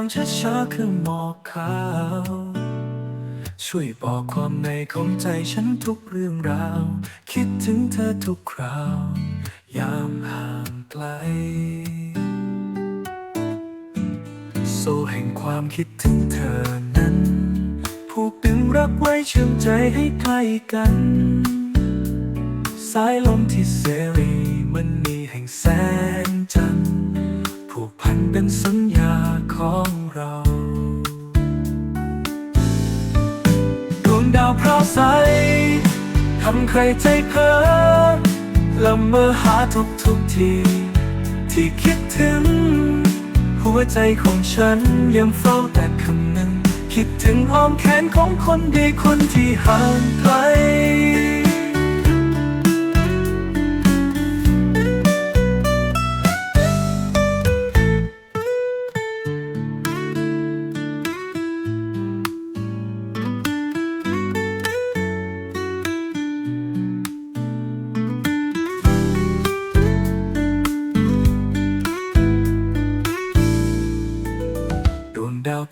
างช้าๆคือหมอกขาว ช่วยบอกความในของใจฉันทุกเรื่องราว คิดถึงเธอทุกคราว ยามห่างไกล โซ่แห่งความคิดถึงเธอนั้น ผูกดึงรักไว้เชื่อมใจให้ใกล้กัน สายลมที่เสรีมันมีแห่งแสง ดวงดาวพราะใสทำใครใจเพ้อละเมอหาทุกทุกที ที่คิดถึง หัวใจของฉันยังเฝ้าแต่คำหนึ่งคิดถึงอ้อมแขนของคนดีคนที่ห่างไกล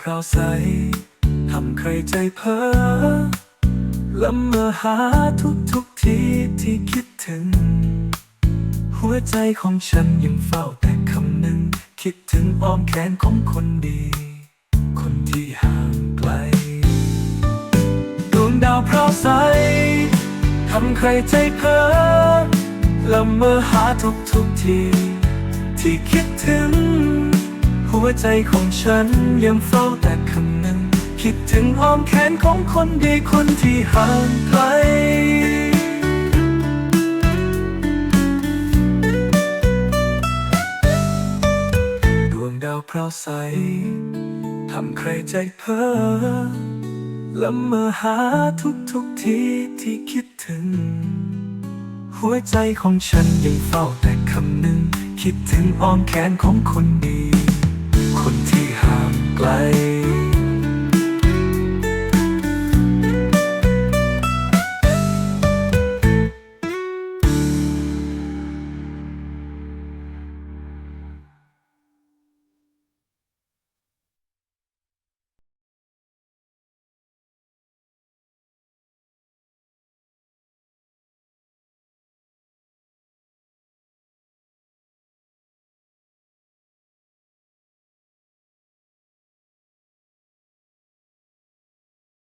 พราวใส ทำใครใจเพ้อละเมอหาทุกทุกทีที่คิดถึง หัวใจของฉันยังเฝ้าแต่คำหนึ่ง คิดถึงอ้อมแขนของคนดี คนที่ห่างไกล ดวงดาวพราวใส ทำใครใจเพ้อละเมอหาทุกทุกทีที่คิดถึง หัวใจของฉันยังเฝ้าแต่คำหนึ่งคิดถึงอ้อมแขนของคนดีคนที่ห่างไกลดวงดาวพราวใส ทำใครใจเพ้อละเมอหาทุกทุกทีที่คิดถึง หัวใจของฉันยังเฝ้าแต่คำหนึ่งคิดถึงอ้อมแขนของคนดี light.